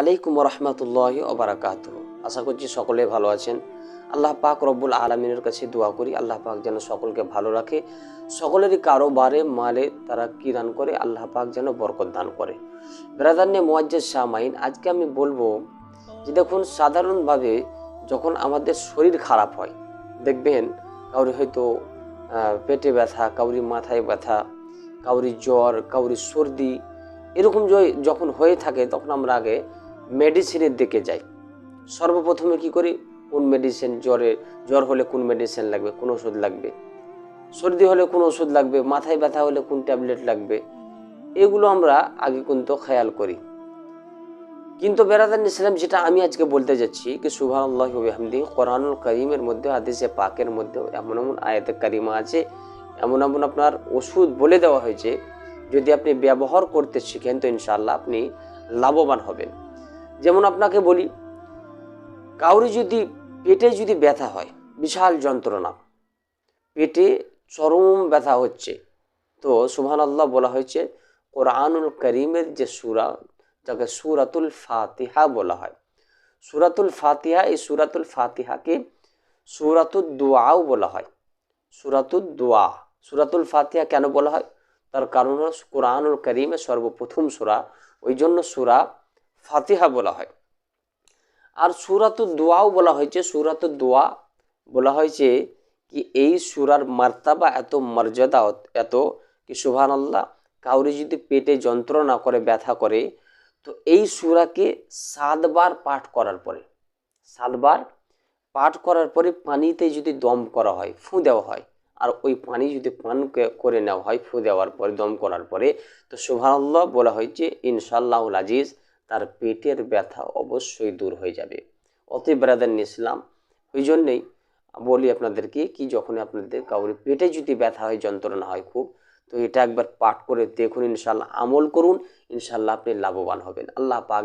আলাইকুম রহমতুল্লাহ ওবরাকাত আশা করছি সকলে ভালো আছেন। আল্লাহ পাক রব্বুল আলমিনের কাছে দোয়া করি, আল্লাহ পাক যেন সকলকে ভালো রাখে। সকলেরই কারোবারে মালে তারা কি দান করে, আল্লাহ পাক যেন বরকত দান করে। ব্রাদান্নে মোয়াজ্জেদ শাহমাইন আজকে আমি বলব যে দেখুন, সাধারণভাবে যখন আমাদের শরীর খারাপ হয়, দেখবেন কাউরি হয়তো পেটে ব্যথা, কাউরি মাথায় ব্যথা, কাউরি জ্বর, কাউরি সর্দি, এরকম যখন হয়ে থাকে, তখন আমরা আগে মেডিসিনের দিকে যাই। সর্বপ্রথমে কি করি? কোন মেডিসিন জ্বরে, জ্বর হলে কোন মেডিসিন লাগবে, কোন ওষুধ লাগবে? সর্দি হলে কোন ওষুধ লাগবে, মাথায় ব্যথা হলে কোন ট্যাবলেট লাগবে? এগুলো আমরা আগে কিন্তু খেয়াল করি। কিন্তু বেরাদান ইসলাম যেটা আমি আজকে বলতে যাচ্ছি কি সুভান আল্লাহ হামদি কোরআনুল করিমের মধ্যে, হাদিসে পাকের মধ্যে এমন এমন আয়াতে কারিমা আছে, এমন এমন আপনার ওষুধ বলে দেওয়া হয়েছে, যদি আপনি ব্যবহার করতে শিখেন তো ইনশাল্লাহ আপনি লাভবান হবেন। যেমন আপনাকে বলি, কাউরি যদি পেটে যদি ব্যথা হয়, বিশাল যন্ত্রণা, পেটে চরম ব্যথা হচ্ছে, তো সুবহান আল্লাহ বলা হয়েছে, কোরআনুল করিমের যে সুরা, যাকে সুরাতুল ফাতিহা বলা হয়, সুরাতুল ফাতিহা, এই সুরাতুল ফাতিহাকে সুরাতুল দোয়াও বলা হয় সুরাতুল দোয়া সুরাতুল ফাতিহা কেন বলা হয়? তার কারণ হলো কোরআনুল করিমের সর্বপ্রথম সুরা ওই জন্য সুরা ফাতিহা বলা হয়। আর সুরাতুল দোয়াও বলা হয়েছে সুরাতুল দোয়া বলা হয়েছে কি এই সুরার মার্তাবা এত মর্যাদা, এত কি সুবহান আল্লাহ কাউরি যদি পেটে যন্ত্রণা করে, ব্যথা করে, তো এই সুরাকে সাতবার পাঠ করার পরে, সাতবার পাঠ করার পরে পানিতে যদি দম করা হয়, ফু দেওয়া হয়, আর ওই পানি যদি পান করে নেওয়া হয়, ফু দেওয়ার পরে, দম করার পরে, তো সুবহানাল্লাহ বলা হয়েছে ইনশাল্লাহুল আজিজ তার পেটের ব্যথা অবশ্যই দূর হয়ে যাবে। অতএব ব্রাদার ইসলাম ওই জন্যেই বলি আপনাদেরকে কি যখন আপনাদের কাউরে পেটে যদি ব্যথা হয়, যন্ত্রণা হয় খুব, তো এটা একবার পাঠ করে দেখুন ইনশাল্লাহ আমল করুন ইনশাল্লাহ আপনি লাভবান হবেন। আল্লাহ পাক